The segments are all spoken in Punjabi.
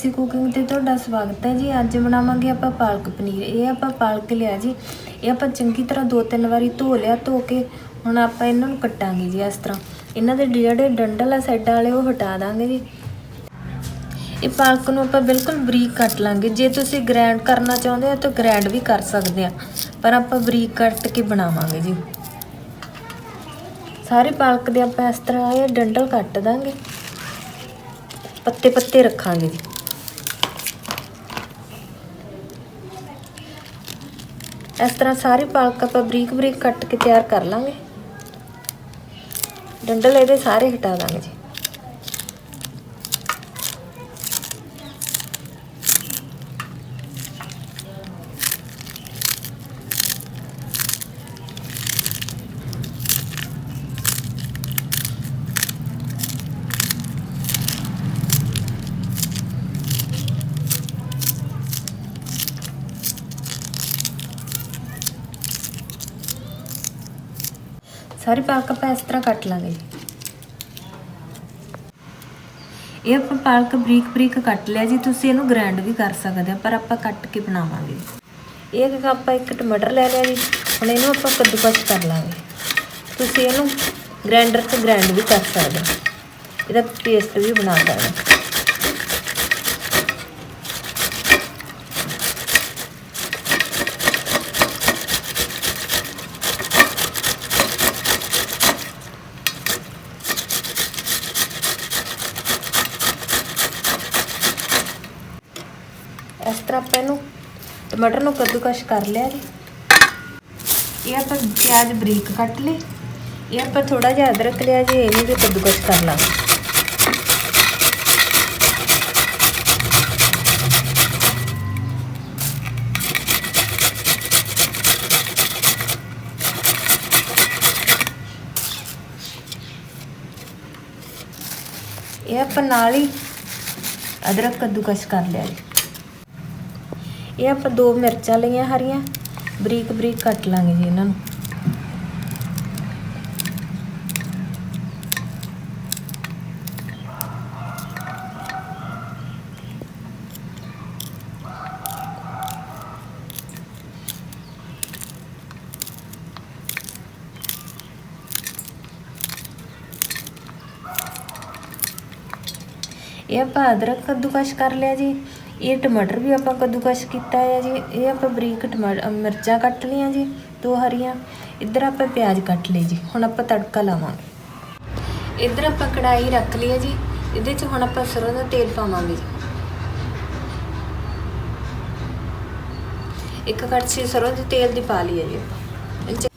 ਦੇਸੀ ਕੁਕਿੰਗ ਤੇ ਤੁਹਾਡਾ ਸਵਾਗਤ ਹੈ ਜੀ। ਅੱਜ ਬਣਾਵਾਂਗੇ ਆਪਾਂ ਪਾਲਕ ਪਨੀਰ। ਇਹ ਆਪਾਂ ਪਾਲਕ ਲਿਆ ਜੀ। ਇਹ ਆਪਾਂ ਚੰਗੀ ਤਰ੍ਹਾਂ ਦੋ ਤਿੰਨ ਵਾਰੀ ਧੋ ਲਿਆ, ਧੋ ਕੇ ਹੁਣ ਆਪਾਂ ਇਹਨਾਂ ਨੂੰ ਕੱਟਾਂਗੇ ਜੀ ਇਸ ਤਰ੍ਹਾਂ। ਇਹਨਾਂ ਦੇ ਜਿਹੜੇ ਡੰਡਲ ਆ, ਸਾਈਡਾਂ ਵਾਲੇ, ਉਹ ਹਟਾ ਦਾਂਗੇ ਜੀ। ਇਹ ਪਾਲਕ ਨੂੰ ਆਪਾਂ ਬਿਲਕੁਲ ਬਰੀਕ ਕੱਟ ਲਾਂਗੇ। ਜੇ ਤੁਸੀਂ ਗ੍ਰਾਈਂਡ ਕਰਨਾ ਚਾਹੁੰਦੇ ਹੋ, ਤਾਂ ਗ੍ਰੈਂਡ ਵੀ ਕਰ ਸਕਦੇ ਆ। ਪਰ ਆਪਾਂ ਬਰੀਕ ਕੱਟ ਕੇ ਬਣਾਵਾਂਗੇ ਜੀ। ਸਾਰੇ ਪਾਲਕ ਦੇ ਆਪਾਂ ਇਸ ਤਰ੍ਹਾਂ ਇਹ ਡੰਡਲ ਕੱਟ ਦਾਂਗੇ। ਪੱਤੇ ਪੱਤੇ ਰੱਖਾਂਗੇ ਜੀ। ਇਸ ਤਰ੍ਹਾਂ ਸਾਰੀ ਪਾਲਕ ਆਪਾਂ ਬਰੀਕ ਬਰੀਕ ਕੱਟ ਕੇ ਤਿਆਰ ਕਰ ਲਾਂਗੇ। ਡੰਡਲ ਇਹਦੇ ਸਾਰੇ ਹਟਾ ਦਾਂਗੇ ਜੀ। ਸਾਰੇ ਪਾਲਕ ਆਪਾਂ ਇਸ ਤਰ੍ਹਾਂ ਕੱਟ ਲਾਂਗੇ ਜੀ। ਇਹ ਆਪਾਂ ਪਾਲਕ ਬਰੀਕ ਬਰੀਕ ਕੱਟ ਲਿਆ ਜੀ, ਤੁਸੀਂ ਇਹਨੂੰ ਗ੍ਰਾਈਂਡ ਵੀ ਕਰ ਸਕਦੇ ਆ ਪਰ ਆਪਾਂ ਕੱਟ ਕੇ ਬਣਾਵਾਂਗੇ ਇਹ ਇੱਕ ਆਪਾਂ ਇੱਕ ਟਮਾਟਰ ਲੈ ਲਿਆ ਜੀ, ਹੁਣ ਇਹਨੂੰ ਆਪਾਂ ਕੱਦੂਕਸ ਕਰ ਲਾਂਗੇ। ਤੁਸੀਂ ਇਹਨੂੰ ਗ੍ਰਾਈਂਡਰ 'ਚ ਗ੍ਰਾਈਂਡ ਵੀ ਕਰ ਸਕਦੇ ਹੋ। ਇਹਦਾ ਪੇਸਟ ਵੀ ਬਣਾ ਸਕਦੇ ਹੋ ਇਸ ਤਰ੍ਹਾਂ ਆਪਾਂ ਇਹਨੂੰ ਟਮਾਟਰ ਨੂੰ ਕੱਦੂਕਸ਼ ਕਰ ਲਿਆ ਜੀ। ਇਹ ਆਪਾਂ ਪਿਆਜ਼ ਬਰੀਕ ਕੱਟ ਲਏ। ਇਹ ਆਪਾਂ ਥੋੜਾ ਜਿਹਾ ਅਦਰਕ ਲਿਆ ਜੀ ਇਹਨੂੰ ਵੀ ਕੱਦੂਕਸ਼ ਕਰ ਲਾਂਗੇ ਇਹ ਆਪਾਂ ਨਾਲ ਹੀ ਅਦਰਕ ਕੱਦੂਕਸ਼ ਕਰ ਲਿਆ ਜੀ। ਇਹ ਆਪਾਂ ਦੋ ਮਿਰਚਾਂ ਲਈਆਂ ਹਰੀਆਂ ਬਰੀਕ ਬਰੀਕ ਕੱਟ ਲਾਂਗੇ ਜੀ ਇਹਨਾਂ ਨੂੰ। ਇਹ ਆਪਾਂ ਅਦਰਕ ਕੱਦੂਕਸ਼ ਕਰ ਲਿਆ ਜੀ। ਇਹ ਟਮਾਟਰ ਵੀ ਆਪਾਂ ਕੱਦੂਕਸ਼ ਕੀਤਾ ਹੈ ਜੀ। ਇਹ ਆਪਾਂ ਬਰੀਕ ਟਮਾਟਰ ਮਿਰਚਾਂ ਕੱਟ ਲਈਆਂ ਜੀ, ਦੋ ਹਰੀਆਂ। ਇੱਧਰ ਆਪਾਂ ਪਿਆਜ਼ ਕੱਟ ਲਏ ਜੀ। ਹੁਣ ਆਪਾਂ ਤੜਕਾ ਲਾਵਾਂਗੇ। ਇੱਧਰ ਆਪਾਂ ਕੜਾਈ ਰੱਖ ਲਈ ਹੈ ਜੀ। ਇਹਦੇ 'ਚ ਹੁਣ ਆਪਾਂ ਸਰੋਂ ਦਾ ਤੇਲ ਪਾਵਾਂਗੇ ਜੀ। ਇੱਕ ਕੜਛੀ ਸਰੋਂ ਦੇ ਤੇਲ ਦੀ ਪਾ ਲਈ ਹੈ ਜੀ ਆਪਾਂ ਇਹ 'ਚ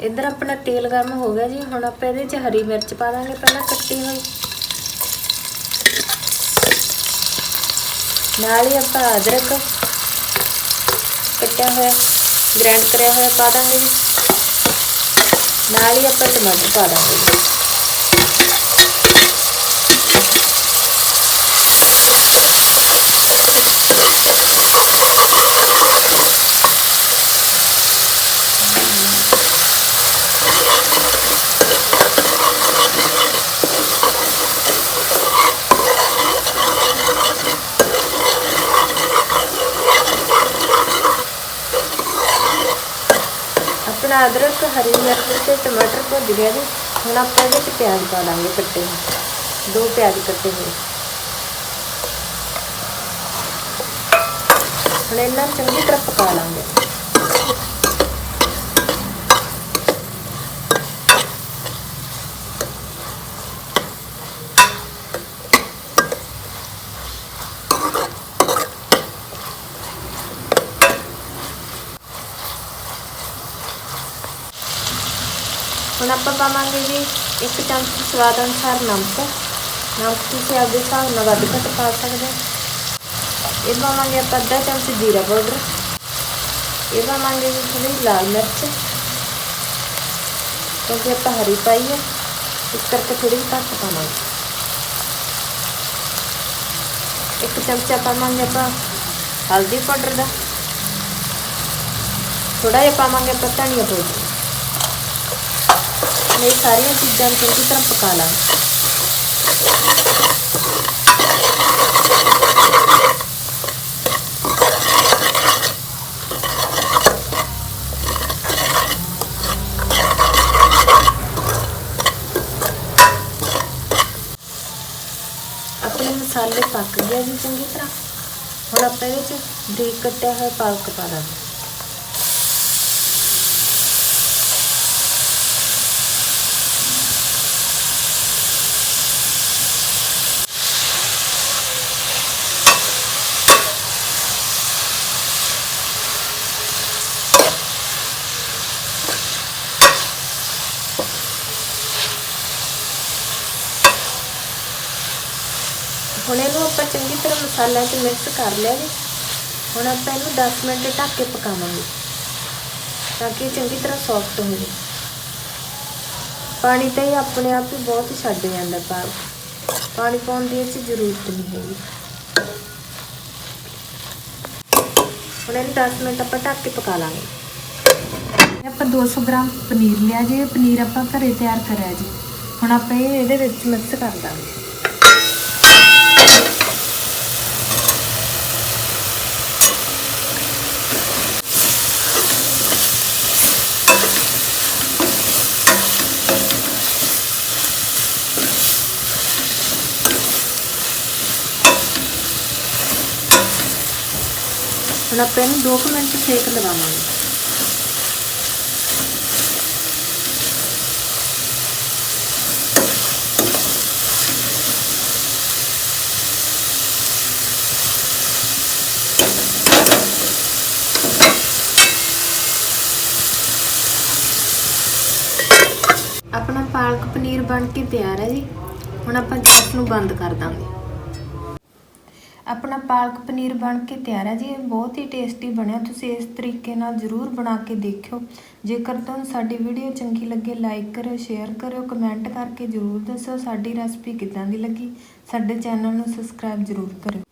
ਇੱਧਰ ਆਪਣਾ ਤੇਲ ਗਰਮ ਹੋ ਗਿਆ ਜੀ, ਹੁਣ ਆਪਾਂ ਇਹਦੇ 'ਚ ਹਰੀ ਮਿਰਚ ਪਾ ਦਾਂਗੇ ਪਹਿਲਾਂ ਕੱਟੀ ਹੋਈ। ਨਾਲ ਹੀ ਆਪਾਂ ਅਦਰਕ ਕੱਟਿਆ ਹੋਇਆ, ਗ੍ਰੈਂਡ ਕਰਿਆ ਹੋਇਆ ਪਾ ਦਾਂਗੇ ਜੀ। ਨਾਲ ਹੀ ਆਪਾਂ ਟਮਾਟਰ ਪਾ ਦਾਂਗੇ ਜੀ ਆਪਣਾ ਅਦਰਕ, ਹਰੀ ਮਿਰਚ ਤੇ ਟਮਾਟਰ ਭੁੱਜ ਗਿਆ ਜੀ। ਹੁਣ ਆਪਾਂ ਇਹਦੇ ਵਿੱਚ ਪਿਆਜ਼ ਪਾ ਲਾਂਗੇ ਕੱਟੇ ਹੋਏ। ਦੋ ਪਿਆਜ਼ ਕੱਟੇ ਹੋਏ। ਹੁਣ ਇਹਨਾਂ ਚੰਗੀ ਤਰ੍ਹਾਂ ਪਕਾ ਲਾਂਗੇ। ਹੁਣ ਆਪਾਂ ਪਾਵਾਂਗੇ ਜੀ ਇੱਕ ਚਮਚ ਸਵਾਦ ਅਨੁਸਾਰ ਨਮਕ। ਨਮਕ ਤੁਸੀਂ ਆਪਦੇ ਹਿਸਾਬ ਨਾਲ ਵੱਧ ਘੱਟ ਪਾ ਸਕਦੇ ਹੋ। ਇਹ ਪਾਵਾਂਗੇ ਆਪਾਂ ਅੱਧਾ ਚਮਚ ਜੀਰਾ ਪਾਊਡਰ। ਇਹ ਪਾਵਾਂਗੇ ਜੀ ਥੋੜੀ ਲਾਲ ਮਿਰਚ। ਕਿਉਂਕਿ ਆਪਾਂ ਹਰੀ ਪਾਈ ਹੈ, ਇਸ ਕਰਕੇ ਥੋੜੀ ਘੱਟ ਪਾਵਾਂਗੇ। ਇੱਕ ਚਮਚਾ ਪਾਵਾਂਗੇ ਆਪਾਂ ਹਲਦੀ ਪਾਊਡਰ ਦਾ। ਥੋੜਾ ਜਿਹਾ ਪਾਵਾਂਗੇ ਆਪਾਂ ਧਨੀਆ ਪਾਊਡਰ। ਹੁਣ ਇਹ ਸਾਰੀਆਂ ਚੀਜ਼ਾਂ ਨੂੰ ਚੰਗੀ ਤਰ੍ਹਾਂ ਪਕਾ ਲਾਂਗੇ ਆਪਣੇ ਮਸਾਲੇ ਪੱਕ ਗਏ ਜੀ ਚੰਗੀ ਤਰ੍ਹਾਂ। ਹੁਣ ਆਪਾਂ ਇਹਦੇ ਵਿੱਚ ਬਰੀਕ ਕੱਟਿਆ ਹੋਇਆ ਪਾਲਕ ਪਾ ਦਾਂਗੇ। ਹੁਣ ਇਹਨੂੰ ਆਪਾਂ ਚੰਗੀ ਤਰ੍ਹਾਂ ਮਸਾਲਿਆਂ 'ਚ ਮਿਕਸ ਕਰ ਲਿਆ ਜੀ। ਹੁਣ ਆਪਾਂ ਇਹਨੂੰ 10 ਮਿੰਟ ਢੱਕ ਕੇ ਪਕਾਵਾਂਗੇ, ਤਾਂ ਕਿ ਇਹ ਚੰਗੀ ਤਰ੍ਹਾਂ ਸੌਫਟ ਹੋ ਜਾਵੇ ਪਾਣੀ ਤਾਂ ਇਹ ਆਪਣੇ ਆਪ ਹੀ ਬਹੁਤ ਛੱਡ ਜਾਂਦਾ ਭਾਵ ਪਾਣੀ ਪਾਉਣ ਦੀ ਇਹ ਜ਼ਰੂਰਤ ਨਹੀਂ ਹੈਗੀ। ਹੁਣ ਇਹਨੂੰ 10 ਮਿੰਟ ਆਪਾਂ ਢੱਕ ਕੇ ਪਕਾ ਲਾਂਗੇ। ਇਹ ਆਪਾਂ 200 ਗ੍ਰਾਮ ਪਨੀਰ ਲਿਆ ਜੀ। ਪਨੀਰ ਆਪਾਂ ਘਰੇ ਤਿਆਰ ਕਰਿਆ ਜੀ। ਹੁਣ ਆਪਾਂ ਇਹ ਇਹਦੇ ਵਿੱਚ ਮਿਕਸ ਕਰ ਦਾਂਗੇ। ਹੁਣ ਆਪਾਂ ਇਹਨੂੰ 2 ਮਿੰਟ ਸੇਕ ਲਗਾਵਾਂਗੇ ਆਪਣਾ ਪਾਲਕ ਪਨੀਰ ਬਣ ਕੇ ਤਿਆਰ ਹੈ ਜੀ। ਹੁਣ ਆਪਾਂ ਗੈਸ ਨੂੰ ਬੰਦ ਕਰ ਦਾਂਗੇ। ਆਪਣਾ ਪਾਲਕ ਪਨੀਰ ਬਣ ਕੇ ਤਿਆਰ ਹੈ ਜੀ, ਇਹ ਬਹੁਤ ਹੀ ਟੇਸਟੀ ਬਣਿਆ, ਤੁਸੀਂ ਇਸ ਤਰੀਕੇ ਨਾਲ ਜ਼ਰੂਰ ਬਣਾ ਕੇ ਦੇਖਿਓ। ਜੇਕਰ ਤੁਹਾਨੂੰ ਸਾਡੀ ਵੀਡੀਓ ਚੰਗੀ ਲੱਗੇ ਲਾਈਕ ਕਰਿਓ ਸ਼ੇਅਰ ਕਰਿਓ ਕਮੈਂਟ ਕਰਕੇ ਜ਼ਰੂਰ ਦੱਸੋ ਸਾਡੀ ਰੈਸਪੀ ਕਿੱਦਾਂ ਦੀ ਲੱਗੀ। ਸਾਡੇ ਚੈਨਲ ਨੂੰ ਸਬਸਕ੍ਰਾਈਬ ਜ਼ਰੂਰ ਕਰਿਓ।